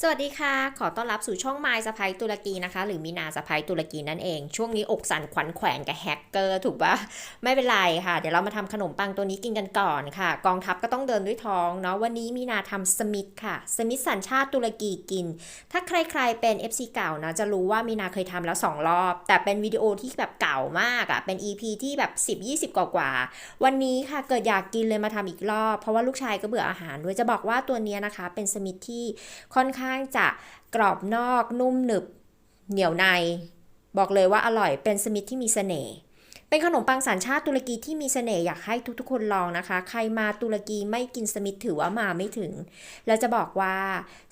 สวัสดีค่ะ ขอต้อนรับสู่ช่องไมล์สไปตุรกีนะคะ หรือมีนาสไปตุรกีนั่นเอง ช่วงนี้อกสั่นขวัญแขวนกับแฮกเกอร์ถูกปะไม่เป็นไรค่ะ เดี๋ยวเรามาทำขนมปังตัวนี้กินกันก่อนค่ะ กองทัพก็ต้องเดินด้วยท้องเนาะ วันนี้มีนาทำสมิธค่ะ สมิธสัญชาติตุรกีกิน ถ้าใครๆเป็น FC เก่านะ จะรู้ว่ามีนาเคยทำแล้ว 2 รอบ แต่เป็นวิดีโอที่แบบเก่ามากอะ่ะ เป็น EP ที่แบบ 10-20 กว่าๆวันนี้ค่ะเกิดอยากกินเลยมาทำอีกรอบ เพราะว่าลูกชายก็เบื่ออาหารด้วย จะบอกว่าตัวนี้นะคะ เป็นสมิธที่ค่อนข้างจะกรอบนอกนุ่มหนึบเหนียวใน บอกเลยว่าอร่อยเป็นสมิธที่มีเสน่ห์เป็นขนมปังสัญชาติตุรกีที่มีเสน่ห์อยากให้ทุกๆ คนลองนะคะ ใครมาตุรกีไม่กินสมิธถือว่ามาไม่ถึง แล้วจะบอกว่า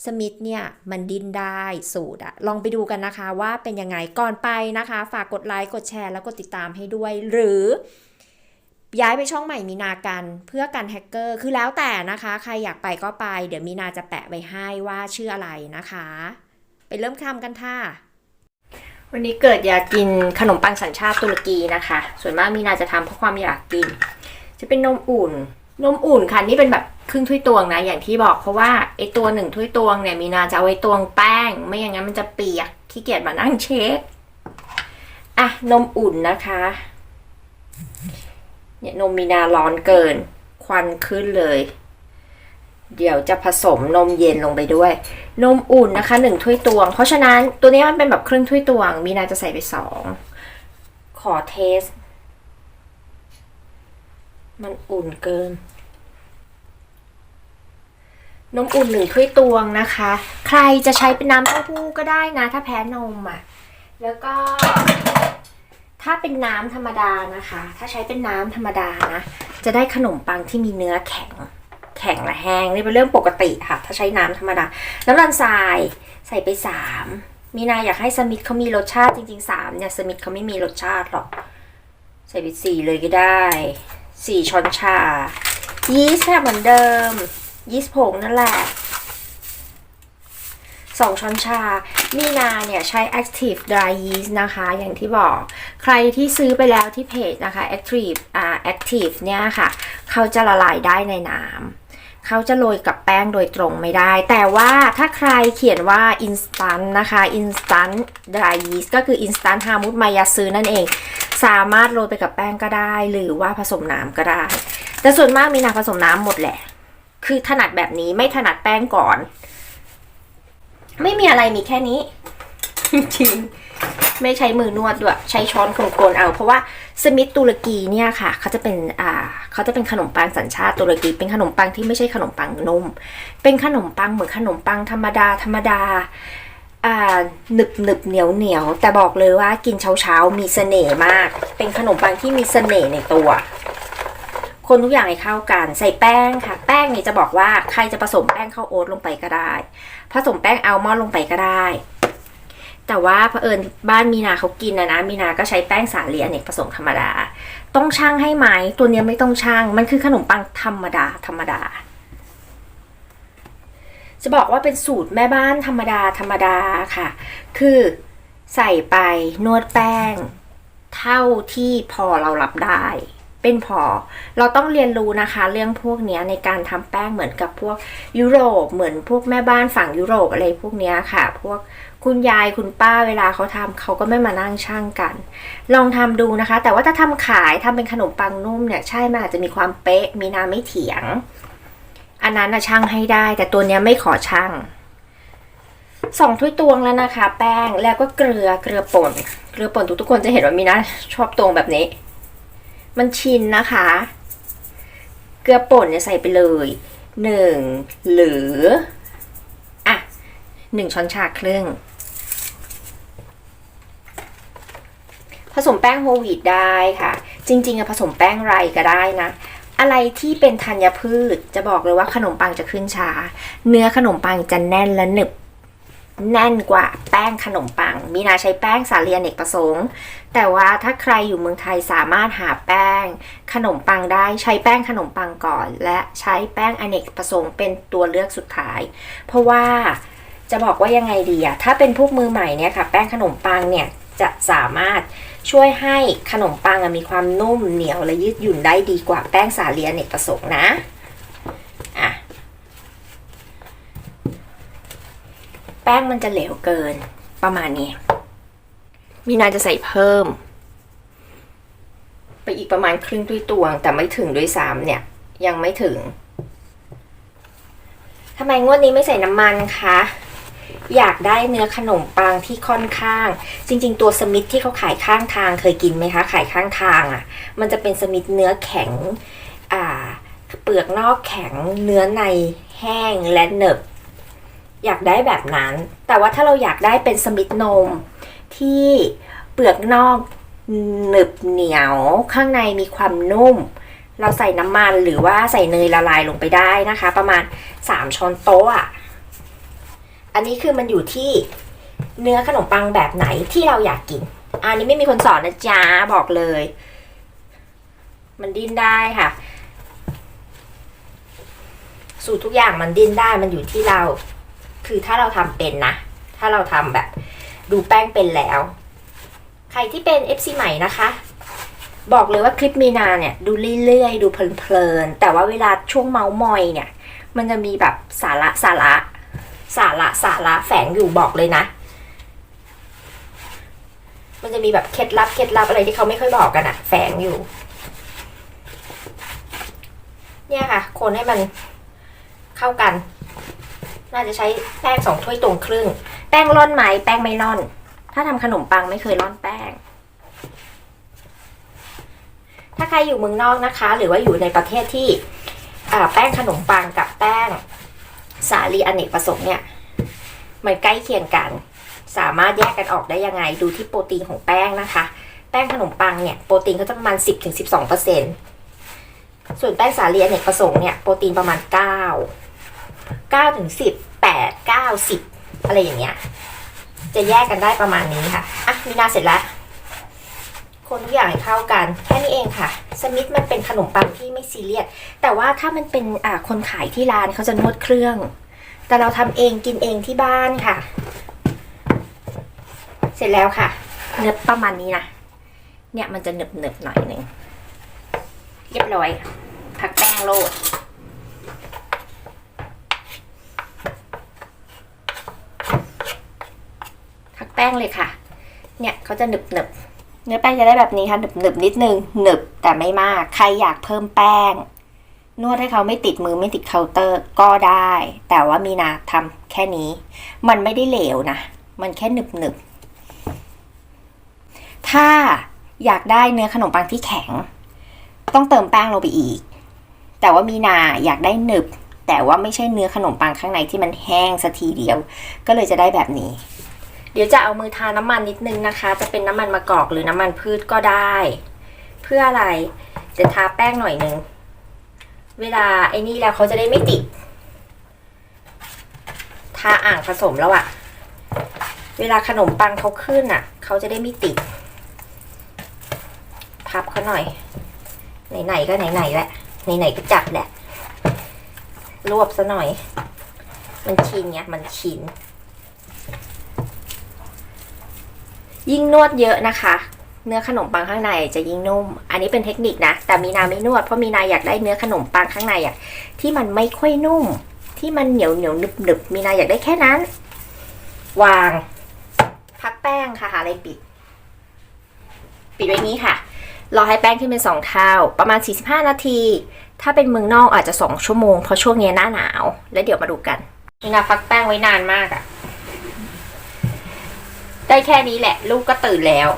สมิธเนี่ยมันดิ้นได้สูตรอะลองไปดูกันนะคะว่าเป็นยังไงก่อนไปนะคะ ฝากกดไลค์กดแชร์แล้วกดติดตามให้ด้วย หรือ ย้ายไปช่องใหม่มีนากันเพื่อกันแฮกเกอร์คือแล้วแต่นะคะ ใครอยากไปก็ไป เดี๋ยวมีนาจะแปะไว้ให้ว่าชื่ออะไรนะคะ ไปเริ่มทำกันค่ะ วันนี้เกิดอยากกินขนมปังสัญชาติตุรกีนะคะ ส่วนมากมีนาจะทำเพราะความอยากกิน จะเป็นนมอุ่น นมอุ่นค่ะนี่เป็นแบบครึ่งถ้วยตวงนะ อย่างที่บอกเพราะว่าไอตัวหนึ่งถ้วยตวงเนี่ยมีนาจะเอาไว้ตวงแป้ง ไม่อย่างนั้นมันจะเปียกขี้เกียจมานั่งเช็คอะนมอุ่นนะคะ เนี่ยนมมีนาร้อนเกิน ควันขึ้นเลย เดี๋ยวจะผสมนมเย็นลงไปด้วย นมอุ่นนะคะหนึ่งถ้วยตวง เพราะฉะนั้นตัวนี้มันเป็นแบบครึ่งถ้วยตวง มีนาจะใส่ไปสองขอเทส มันอุ่นเกิน นมอุ่นหนึ่งถ้วยตวงนะคะ ใครจะใช้เป็นน้ำเต้าหู้ก็ได้นะ ถ้าแพ้นมอะ แล้วก็ ถ้าเป็นน้ำธรรมดานะคะ ถ้าใช้เป็นน้ำธรรมดานะ จะได้ขนมปังที่มีเนื้อแข็ง แข็งและแห้งนี่เป็นเรื่องปกติค่ะ ถ้าใช้น้ำธรรมดา น้ำตาลทรายใส่ไปสามมีนาอยากให้สมิธเขามีรสชาติจริงๆสามเนี่ยสมิธเขาไม่มีรสชาติหรอก ใส่ไปสี่เลยก็ได้สี่ช้อนชา ยีสต์ค่ะเหมือนเดิม ยีสต์ผงนั่นแหละ สองช้อนชา มีนาเนี่ยใช้ Active Dry Yeast นะคะ อย่างที่บอก ใครที่ซื้อไปแล้วที่เพจนะคะ Active อ่า Active เนี่ยค่ะ เขาจะละลายได้ในน้ำเขาจะโรยกับแป้งโดยตรงไม่ได้ แต่ว่าถ้าใครเขียนว่า instant นะคะ instant dry yeast ก็คือ instant ฮามุดมายาซื้อนั่นเอง สามารถโรยไปกับแป้งก็ได้ หรือว่าผสมน้ำก็ได้ แต่ส่วนมากมีนาผสมน้ำหมดแหละ คือถนัดแบบนี้ไม่ถนัดแป้งก่อน ไม่มีอะไรมีแค่นี้ จริงๆ ไม่ใช้มือนวดด้วย ใช้ช้อนโคนๆเอา เพราะว่าสมิธตุรกีเนี่ยค่ะเขาจะเป็นอ่าเขาจะเป็นขนมปังสัญชาติตุรกี เป็นขนมปังที่ไม่ใช่ขนมปังนม เป็นขนมปังเหมือนขนมปังธรรมดาธรรมดาอ่าหนึบหนึบเหนียวเหนียวแต่บอกเลยว่ากินเช้าเช้ามีเสน่ห์มาก เป็นขนมปังที่มีเสน่ห์ในตัว คนทุกอย่างให้เข้ากัน ใส่แป้งค่ะ แป้งนี่จะบอกว่าใครจะผสมแป้งข้าวโอ๊ตลงไปก็ได้ ผสมแป้งอัลมอนด์ลงไปก็ได้ แต่ว่าเผอิญบ้านมีนาเขากินนะนะ มีนาก็ใช้แป้งสาลีอเนกประสงค์ธรรมดา ต้องช่างให้ไหมตัวนี้ไม่ต้องช่าง มันคือขนมปังธรรมดา ธรรมดา จะบอกว่าเป็นสูตรแม่บ้านธรรมดาธรรมดาค่ะ คือใส่ไปนวดแป้ง เท่าที่พอเรารับได้ เป็นพอ เราต้องเรียนรู้นะคะ เรื่องพวกเนี้ยในการทำแป้งเหมือนกับพวกยุโรป เหมือนพวกแม่บ้านฝั่งยุโรปอะไรพวกเนี้ยค่ะ พวกคุณยายคุณป้าเวลาเขาทำเขาก็ไม่มานั่งช่างกัน ลองทำดูนะคะ แต่ว่าถ้าทำขายทำเป็นขนมปังนุ่มเนี่ยใช่มันอาจจะมีความเป๊ะ มีนาไม่เถียง อันนั้นนะช่างให้ได้ แต่ตัวเนี้ยไม่ขอช่างสองถ้วยตวงแล้วนะคะ แป้งแล้วก็เกลือเกลือป่น เกลือป่นทุกๆคนจะเห็นว่ามีนะชอบตวงแบบนี้ มันชินนะคะ เกลือป่นเนี่ยใส่ไปเลยหนึ่งหรืออะหนึ่งช้อนชาครึ่ง ผสมแป้งโฮวีตได้ค่ะ จริงๆอะผสมแป้งไรก็ได้นะ อะไรที่เป็นธัญพืชจะบอกเลยว่าขนมปังจะขึ้นช้า เนื้อขนมปังจะแน่นและหนึบ แน่นกว่าแป้งขนมปัง มีนาใช้แป้งสาลีอเนกประสงค์ แต่ว่าถ้าใครอยู่เมืองไทยสามารถหาแป้งขนมปังได้ใช้แป้งขนมปังก่อน และใช้แป้งอเนกประสงค์เป็นตัวเลือกสุดท้าย เพราะว่าจะบอกว่ายังไงดีอะถ้าเป็นพวกมือใหม่เนี่ยค่ะ แป้งขนมปังเนี่ยจะสามารถช่วยให้ขนมปังมีความนุ่มเหนียวและยืดหยุ่นได้ดีกว่าแป้งสาลีอเนกประสงค์นะอะ แป้งมันจะเหลวเกินประมาณนี้ มีนาจะใส่เพิ่ม ไปอีกประมาณครึ่งด้วยตวง แต่ไม่ถึงด้วยซ้ำเนี่ย ยังไม่ถึงทำไมงวดนี้ไม่ใส่น้ำมันคะ อยากได้เนื้อขนมปังที่ค่อนข้าง จริง ๆ ตัวสมิธที่เขาขายข้างทางเคยกินไหมคะ ขายข้างทางอะ่ะ มันจะเป็นสมิธเนื้อแข็ง อ่า เปลือกนอกแข็ง เนื้อในแห้งและหนึบ อยากได้แบบนั้น แต่ว่าถ้าเราอยากได้เป็นสมิธนม ที่เปลือกนอกหนึบเหนียวข้างในมีความนุ่ม เราใส่น้ำมันหรือว่าใส่เนยละลายลงไปได้นะคะ ประมาณ 3 ช้อนโต๊ะอะอันนี้คือมันอยู่ที่เนื้อขนมปังแบบไหนที่เราอยากกิน อันนี้ไม่มีคนสอนนะจ๊ะบอกเลย มันดิ้นได้ค่ะ สูตรทุกอย่างมันดิ้นได้มันอยู่ที่เรา คือถ้าเราทำเป็นนะ ถ้าเราทำแบบดูแป้งเป็นแล้ว ใครที่เป็น FC ใหม่นะคะ บอกเลยว่าคลิปมีนาเนี่ย ดูเรื่อยๆ ดูเพลินๆ แต่ว่าเวลาช่วงเมาส์มอยเนี่ย มันจะมีแบบสาระสาระสาระสาระแฝงอยู่บอกเลยนะ มันจะมีแบบเคล็ดลับเคล็ดลับอะไรที่เขาไม่ค่อยบอกกันอะแฝงอยู่ เนี่ยค่ะ คนให้มันเข้ากัน น่าจะใช้แป้งสองถ้วยตวงครึ่ง แป้งร่อนไหมแป้งไม่ร่อน ถ้าทำขนมปังไม่เคยร่อนแป้ง ถ้าใครอยู่เมืองนอกนะคะ หรือว่าอยู่ในประเทศที่แป้งขนมปังกับแป้งสาลีอเนกประสงค์เนี่ยมันใกล้เคียงกัน สามารถแยกกันออกได้ยังไงดูที่โปรตีนของแป้งนะคะ แป้งขนมปังเนี่ยโปรตีนเขาจะประมาณ 10-12%เปอร์เซ็นต์ส่วนแป้งสาลีอเนกประสงค์เนี่ยโปรตีนประมาณ 9 9ถึง10 8 9 10 อะไรอย่างเงี้ย จะแยกกันได้ประมาณนี้ค่ะ อะ มีนาเสร็จแล้ว คนทุกอย่างเข้ากัน แค่นี้เองค่ะ สมิธมันเป็นขนมปังที่ไม่ซีเรียส แต่ว่าถ้ามันเป็นอ่าคนขายที่ร้านเขาจะนวดเครื่อง แต่เราทำเองกินเองที่บ้านค่ะ เสร็จแล้วค่ะ เนื้อประมาณนี้นะ เนี่ยมันจะหนึบหนึบหน่อยหนึ่งเรียบร้อยพักแป้งโลด พักแป้งเลยค่ะ เนี่ยเขาจะหนึบหนึบๆเนื้อแป้งจะได้แบบนี้ค่ะหนึบหนึบๆนิดนึงหนึบแต่ไม่มาก ใครอยากเพิ่มแป้ง นวดให้เขาไม่ติดมือไม่ติดเคาน์เตอร์ก็ได้ แต่ว่ามีนาทำแค่นี้ มันไม่ได้เหลวนะ มันแค่หนึบหนึบๆถ้าอยากได้เนื้อขนมปังที่แข็ง ต้องเติมแป้งลงไปอีก แต่ว่ามีนาอยากได้หนึบ แต่ว่าไม่ใช่เนื้อขนมปังข้างในที่มันแห้งสัทีเดียว ก็เลยจะได้แบบนี้ เดี๋ยวจะเอามือทาน้ำมันนิดนึงนะคะ จะเป็นน้ำมันมะกอกหรือน้ำมันพืชก็ได้ เพื่ออะไรจะทาแป้งหน่อยนึง เวลาไอ้นี่แล้วเขาจะได้ไม่ติด ทาอ่างผสมแล้วอะเวลาขนมปังเขาขึ้นอะเขาจะได้ไม่ติด พับเขาหน่อย ไหนๆก็ไหนๆแหละ ไหนๆก็จับแหละ รวบซะหน่อย มันชินไงมันชิน ยิ่งนวดเยอะนะคะ เนื้อขนมปังข้างในจะยิ่งนุ่ม อันนี้เป็นเทคนิคนะ แต่มีนาไม่นวดเพราะมีนาอยากได้เนื้อขนมปังข้างในอะที่มันไม่ค่อยนุ่ม ที่มันเหนียวเหนียวหนึบหนึบมีนาอยากได้แค่นั้น วาง พักแป้งค่ะหาอะไรปิด ปิดไว้นี้ค่ะรอให้แป้งขึ้นเป็นสองเท่า ประมาณ 45 นาที ถ้าเป็นเมืองนอกอาจจะ 2 ชั่วโมง เพราะช่วงนี้หน้าหนาว แล้วเดี๋ยวมาดูกันมีนาพักแป้งไว้นานมากอะ ได้แค่นี้แหละ ลูกก็ตื่นแล้ว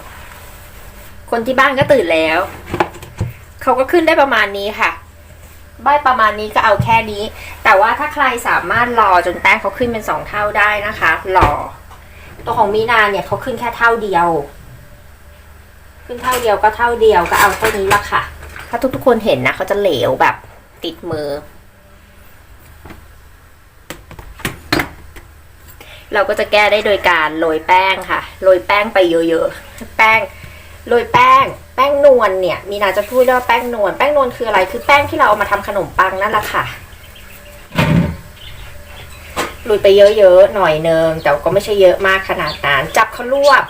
คนที่บ้านก็ตื่นแล้ว เขาก็ขึ้นได้ประมาณนี้ค่ะใบประมาณนี้ก็เอาแค่นี้ แต่ว่าถ้าใครสามารถรอจนแป้งเขาขึ้นเป็นสองเท่าได้นะคะรอตัวของมีนาเนี่ยเขาขึ้นแค่เท่าเดียว ขึ้นเท่าเดียวก็เท่าเดียวก็เอาเท่านี้ละค่ะ ถ้าทุกๆคนเห็นนะเขาจะเหลวแบบติดมือ เราก็จะแก้ได้โดยการโรยแป้งค่ะ โรยแป้งไปเยอะๆ แป้ง โรยแป้ง แป้งนวลเนี่ย มีนาจะพูดว่าแป้งนวล แป้งนวลคืออะไร คือแป้งที่เราเอามาทำขนมปังนั่นแหละค่ะ โรยไปเยอะๆ หน่อยเนึงแต่ก็ไม่ใช่เยอะมากขนาดนั้น จับเขารวบ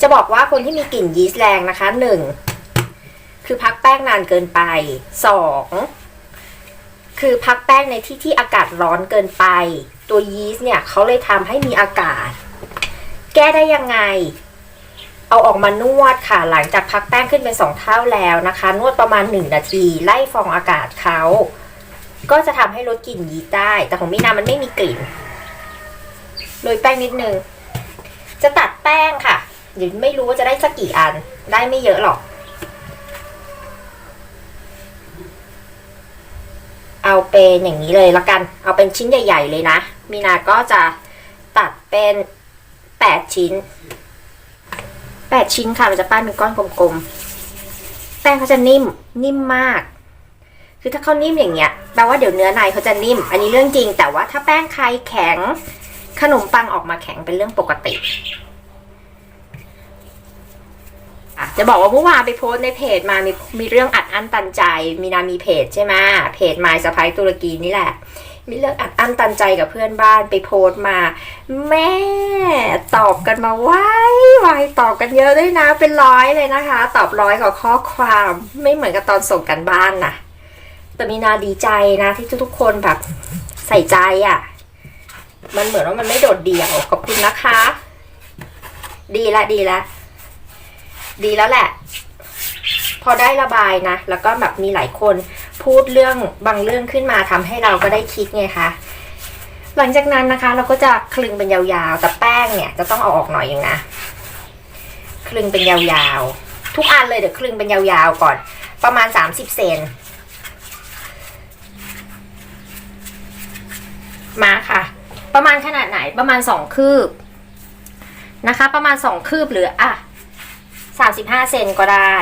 จะบอกว่าคนที่มีกลิ่นยีสต์แรงนะคะหนึ่งคือพักแป้งนานเกินไปสอง คือพักแป้งในที่ที่อากาศร้อนเกินไป ตัวยีสต์เนี่ยเขาเลยทำให้มีอากาศ แก้ได้ยังไง เอาออกมานวดค่ะ หลังจากพักแป้งขึ้นเป็นสองเท่าแล้วนะคะ นวดประมาณ 1 นาที ไล่ฟองอากาศเขาก็จะทำให้ลดกลิ่นยีสต์ได้ แต่ของมินามันไม่มีกลิ่นโรยแป้งนิดนึง จะตัดแป้งค่ะเดี๋ยวไม่รู้ว่าจะได้สักกี่อัน ได้ไม่เยอะหรอก เอาเป็นอย่างนี้เลยละกัน เอาเป็นชิ้นใหญ่ ๆ เลยนะ มีนาก็จะตัดเป็นแปดชิ้นแปดชิ้นค่ะเราจะปั้นเป็นก้อนกลมๆ แป้งเขาจะนิ่ม นิ่มมาก คือถ้าเขานิ่มอย่างเงี้ย แปลว่าเดี๋ยวเนื้อในเขาจะนิ่ม อันนี้เรื่องจริง แต่ว่าถ้าแป้งใครแข็ง ขนมปังออกมาแข็งเป็นเรื่องปกติ อะ จะบอกว่าเมื่อวานไปโพสในเพจมามีมีเรื่องอัดอั้นตันใจ มีนามีเพจใช่ไหมเพจมายสะพายตุรกีนี่แหละ มีเรื่องอัดอั้นตันใจกับเพื่อนบ้านไปโพสมา แม่ตอบกันมาไว้ไวตอบกันเยอะด้วยนะ เป็นร้อยเลยนะคะ ตอบร้อยกว่าข้อความไม่เหมือนกับตอนส่งกันบ้านนะแต่มีนาดีใจนะที่ทุกๆคนแบบใส่ใจอะ่ะ มันเหมือนว่ามันไม่โดดเดี่ยวขอบคุณนะคะ ดีละดีละ ดีแล้วแหละ พอได้ระบายนะ แล้วก็แบบมีหลายคนพูดเรื่องบางเรื่องขึ้นมาทำให้เราก็ได้คิดไงคะหลังจากนั้นนะคะ เราก็จะคลึงเป็นยาวๆ แต่แป้งเนี่ยจะต้องเอาออกหน่อยอย่างนะคลึงเป็นยาวๆ ทุกอันเลยเดี๋ยวคลึงเป็นยาวๆก่อน ประมาณ 30 เซนมาค่ะ ประมาณขนาดไหนประมาณ 2 คืบนะคะ ประมาณ 2 คืบหรืออะ 35 เซนก็ได้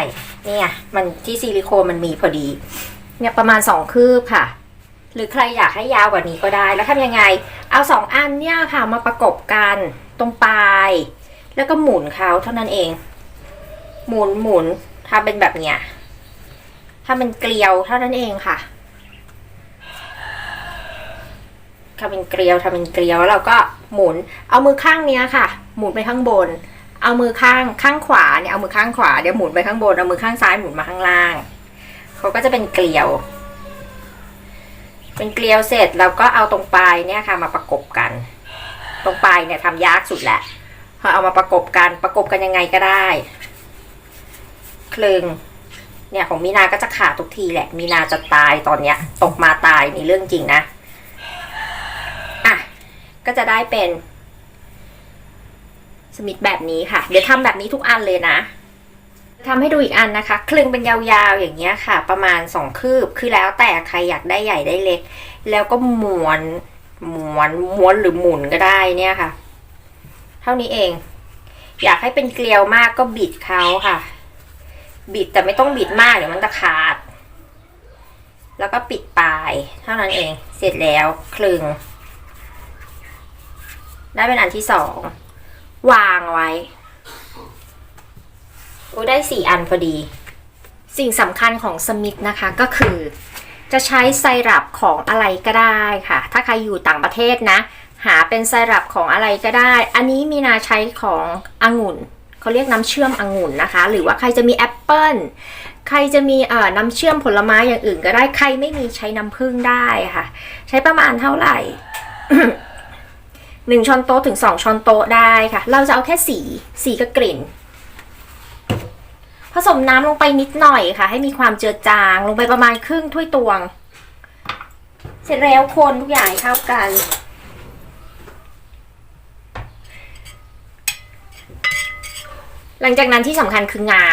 เนี่ยมันที่ซิลิโคนมันมีพอดี เนี่ยประมาณ 2 คืบค่ะ หรือใครอยากให้ยาวกว่านี้ก็ได้ แล้วทำยังไง เอา 2 อันเนี่ยค่ะมาประกบกันตรงปลาย แล้วก็หมุนเขาเท่านั้นเอง หมุนหมุนทำเป็นแบบเนี้ยทำเป็นเกลียวเท่านั้นเองค่ะทำเป็นเกลียวทำเป็นเกลียวแล้วเราก็หมุน เอามือข้างเนี้ยค่ะ หมุนไปข้างบน เอามือข้างข้างขวาเนี่ยเอามือข้างขวาเดี๋ยวหมุนไปข้างบนเอามือข้างซ้ายหมุนมาข้างล่างเขาก็จะเป็นเกลียว เป็นเกลียวเสร็จเราก็เอาตรงปลายเนี่ยค่ะมาประกบกัน ตรงปลายเนี่ยทำยากสุดแหละพอเอามาประกบกันประกบกันยังไงก็ได้คลึงเนี่ยของมีนาก็จะขาดทุกทีแหละ มีนาจะตายตอนเนี้ย ตกมาตายนี่เรื่องจริงนะ อะ ก็จะได้เป็น สมิธแบบนี้ค่ะ เดี๋ยวทำแบบนี้ทุกอันเลยนะทำให้ดูอีกอันนะคะ คลึงเป็นยาวๆอย่างเงี้ยค่ะ ประมาณสองคืบคือแล้วแต่ใครอยากได้ใหญ่ได้เล็ก แล้วก็ม้วนม้วนม้วนหรือหมุนก็ได้เนี่ยค่ะ เท่านี้เอง อยากให้เป็นเกลียวมากก็บิดเขาค่ะ บิดแต่ไม่ต้องบิดมากเดี๋ยวมันจะขาด แล้วก็ปิดปลาย เท่านั้นเอง เสร็จแล้วคลึง ได้เป็นอันที่สอง วางไว้โอ้ได้สี่อันพอดี สิ่งสำคัญของสมิธนะคะก็คือ จะใช้ไซรัปของอะไรก็ได้ค่ะ ถ้าใครอยู่ต่างประเทศนะ หาเป็นไซรัปของอะไรก็ได้ อันนี้มีนาใช้ขององุ่นเขาเรียกน้ำเชื่อมองุ่นนะคะ หรือว่าใครจะมีแอปเปิลใครจะมีเอ่อน้ำเชื่อมผลไม้อย่างอื่นก็ได้ ใครไม่มีใช้น้ำผึ้งได้ค่ะ ใช้ประมาณเท่าไหร่ หนึ่งช้อนโต๊ะถึงสองช้อนโต๊ะได้ค่ะ เราจะเอาแค่สี สีกับกลิ่น ผสมน้ำลงไปนิดหน่อยค่ะ ให้มีความเจือจางลงไปประมาณครึ่งถ้วยตวง เสร็จแล้วคนทุกอย่างเข้ากัน หลังจากนั้นที่สำคัญคืองา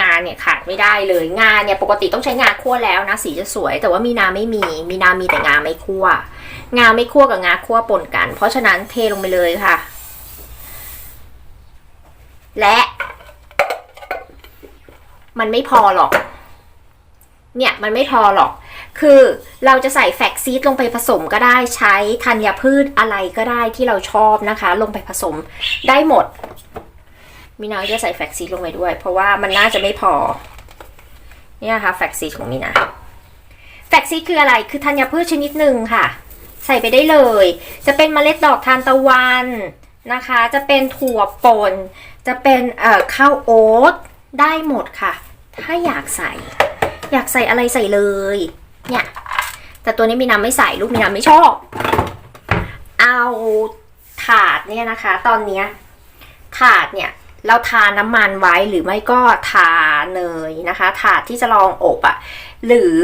งาเนี่ยขาดไม่ได้เลยงาเนี่ยปกติต้องใช้งาคั่วแล้วนะสีจะสวย แต่ว่ามีนาไม่มี มีนามีแต่งาไม่คั่ว งาไม่คั่วกับงาคั่วปนกัน เพราะฉะนั้นเทลงไปเลยค่ะ และ มันไม่พอหรอก เนี่ยมันไม่พอหรอก คือเราจะใส่แฟกซีดลงไปผสมก็ได้ใช้ธัญพืชอะไรก็ได้ที่เราชอบนะคะ ลงไปผสมได้หมดมีนาจะใส่แฟกซีดลงไปด้วย เพราะว่ามันน่าจะไม่พอ เนี่ยค่ะแฟกซีดของมีนาแฟกซีดคืออะไร คือธัญพืชชนิดหนึ่งค่ะ ใส่ไปได้เลย จะเป็นเมล็ดดอกทานตะวันนะคะ จะเป็นถั่วป่น จะเป็นเอ่อข้าวโอ๊ตได้หมดค่ะ ถ้าอยากใส่ อยากใส่อะไรใส่เลย เนี่ย แต่ตัวนี้มีน้ำไม่ใส่ลูกมีน้ำไม่ชอบ เอาถาดเนี่ยนะคะ ตอนเนี้ยถาดเนี่ยเราทาน้ำมันไว้หรือไม่ก็ทาเนยนะคะ ถาดที่จะรองอบอะ่ะ หรือ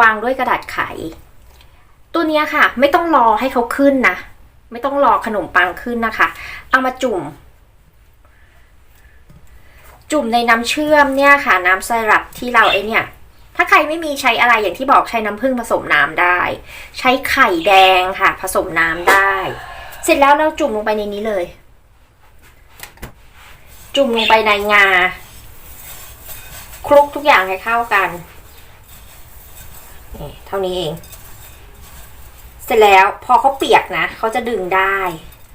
วางด้วยกระดาษไข ตัวนี้ค่ะ ไม่ต้องรอให้เขาขึ้นนะ ไม่ต้องรอขนมปังขึ้นนะคะ เอามาจุ่ม จุ่มในน้ำเชื่อมเนี่ยค่ะ น้ำไซรัปที่เราไอเนี่ยถ้าใครไม่มีใช้อะไรอย่างที่บอกใช้น้ำผึ้งผสมน้ำได้ ใช้ไข่แดงค่ะ ผสมน้ำได้ เสร็จแล้วเราจุ่มลงไปในนี้เลย จุ่มลงไปในงาคลุกทุกอย่างให้เข้ากันนี่เท่านี้เอง เสร็จแล้วพอเขาเปียกนะเขาจะดึงได้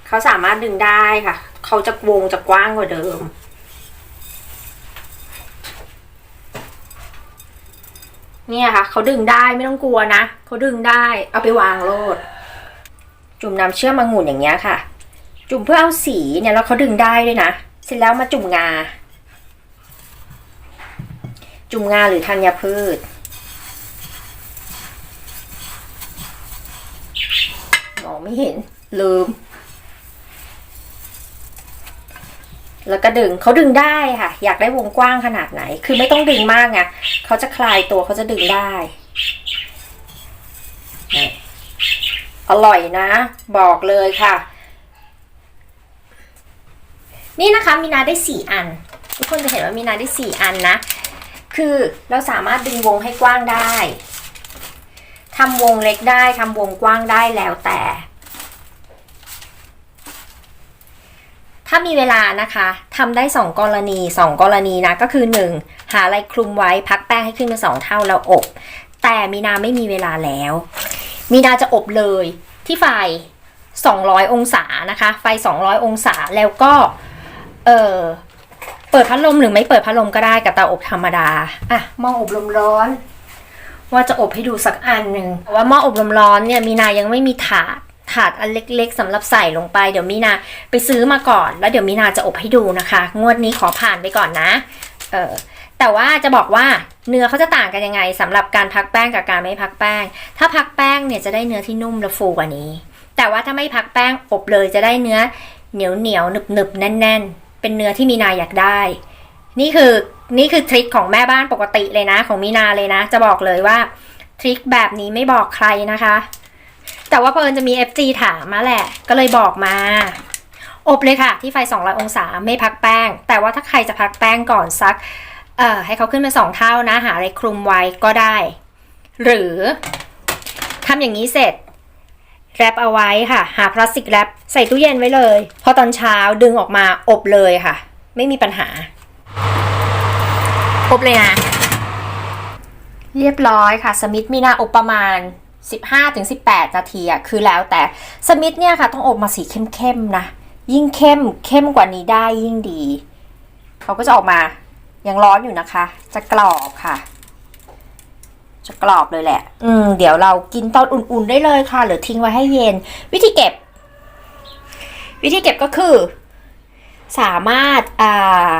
เขาสามารถดึงได้ค่ะ เขาจะวงจะกว้างกว่าเดิม เนี่ยค่ะเขาดึงได้ไม่ต้องกลัวนะเขาดึงได้เอาไปวางโลด จุ่มน้ำเชื่อมองุ่นอย่างเงี้ยค่ะ จุ่มเพื่อเอาสีเนี่ยแล้วเขาดึงได้ด้วยนะเสร็จแล้วมาจุ่มงา จุ่มงาหรือธัญพืช มอง ไม่เห็น ลืม แล้วก็ดึงเขาดึงได้ค่ะ อยากได้วงกว้างขนาดไหน คือไม่ต้องดึงมากไงเขาจะคลายตัวเขาจะดึงได้ อร่อยนะ บอกเลยค่ะ นี่นะคะมีนาได้สี่อัน ทุกคนจะเห็นว่ามีนาได้สี่อันนะ คือเราสามารถดึงวงให้กว้างได้ทำวงเล็กได้ทำวงกว้างได้แล้วแต่ ถ้ามีเวลานะคะทำได้ 2 กรณี 2 กรณีนะ ก็คือ 1 หาอะไรคลุมไว้พักแป้งให้ขึ้นเป็น2เท่าแล้วอบ แต่มีนาไม่มีเวลาแล้ว มีนาจะอบเลยที่ไฟ 200 องศานะคะ ไฟ 200 องศาแล้วก็ เออเปิดพัดลมหรือไม่เปิดพัดลมก็ได้กับเตาอบธรรมดาอะหม้ออบลมร้อน ว่าจะอบให้ดูสักอันหนึ่งว่าหม้ออบลมร้อนเนี่ยมีนายังไม่มีถาด ถาดอันเล็กๆสำหรับใส่ลงไปเดี๋ยวมีนาไปซื้อมาก่อน แล้วเดี๋ยวมีนาจะอบให้ดูนะคะ งวดนี้ขอผ่านไปก่อนนะ เออแต่ว่าจะบอกว่าเนื้อเขาจะต่างกันยังไงสำหรับการพักแป้งกับการไม่พักแป้ง ถ้าพักแป้งเนี่ยจะได้เนื้อที่นุ่มและฟูกว่านี้ แต่ว่าถ้าไม่พักแป้งอบเลยจะได้เนื้อเหนียวเหนียวหนึบหนึบแน่น ๆ เป็นเนื้อที่มีนาอยากได้ นี่คือนี่คือทริคของแม่บ้านปกติเลยนะ ของมีนาเลยนะ จะบอกเลยว่าทริคแบบนี้ไม่บอกใครนะคะ แต่ว่าเพิ่นจะมี FG ถามมาแหละ ก็เลยบอกมา อบเลยค่ะ ที่ไฟ 200 องศาไม่พักแป้ง แต่ว่าถ้าใครจะพักแป้งก่อนสัก เอ่อ ให้เขาขึ้นเป็นสองเท่านะ หาอะไรคลุมไว้ก็ได้ หรือทำอย่างนี้เสร็จแรปเอาไว้ค่ะ หาพลาสติกแรปใส่ตู้เย็นไว้เลย พอตอนเช้าดึงออกมาอบเลยค่ะ ไม่มีปัญหา อบเลยนะ เรียบร้อยค่ะ สมิธมีนาอบประมาณ 15-18 นาทีอะคือแล้วแต่สมิธเนี่ยค่ะ ต้องอบมาสีเข้มๆนะ ยิ่งเข้มเข้มกว่านี้ได้ยิ่งดี เขาก็จะออกมายังร้อนอยู่นะคะ จะกรอบค่ะ จะกรอบเลยแหละ อืม เดี๋ยวเรากินตอนอุ่นๆได้เลยค่ะ หรือทิ้งไว้ให้เย็น วิธีเก็บ วิธีเก็บก็คือ สามารถอ่า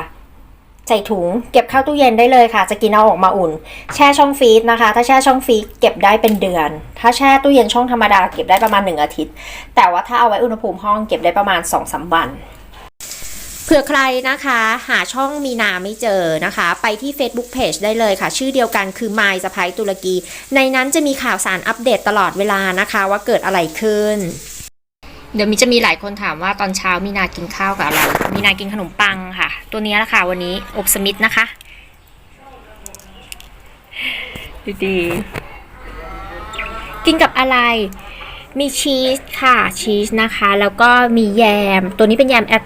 ใส่ถุงเก็บเข้าตู้เย็นได้เลยค่ะ จะกินเอาออกมาอุ่น แช่ช่องฟรีซนะคะ ถ้าแช่ช่องฟรีซเก็บได้เป็นเดือน ถ้าแช่ตู้เย็นช่องธรรมดาเก็บได้ประมาณ 1 อาทิตย์ แต่ว่าถ้าเอาไว้อุณหภูมิห้องเก็บได้ประมาณ2-3วันเผื่อใครนะคะหาช่องมีนาไม่เจอนะคะ ไปที่ Facebook Page ได้เลยค่ะ ชื่อเดียวกันคือ My สะพายตุรกี ในนั้นจะมีข่าวสารอัปเดตตลอดเวลานะคะว่าเกิดอะไรขึ้น เดี๋ยวมีจะมีหลายคนถามว่าตอนเช้ามีนากินข้าวกับอะไร มีนากินขนมปังค่ะ ตัวนี้แหละค่ะ วันนี้อบสมิธนะคะ ดีๆ กินกับอะไร มีชีสค่ะชีสนะคะ แล้วก็มีแยม ตัวนี้เป็นแยมแอปเปิ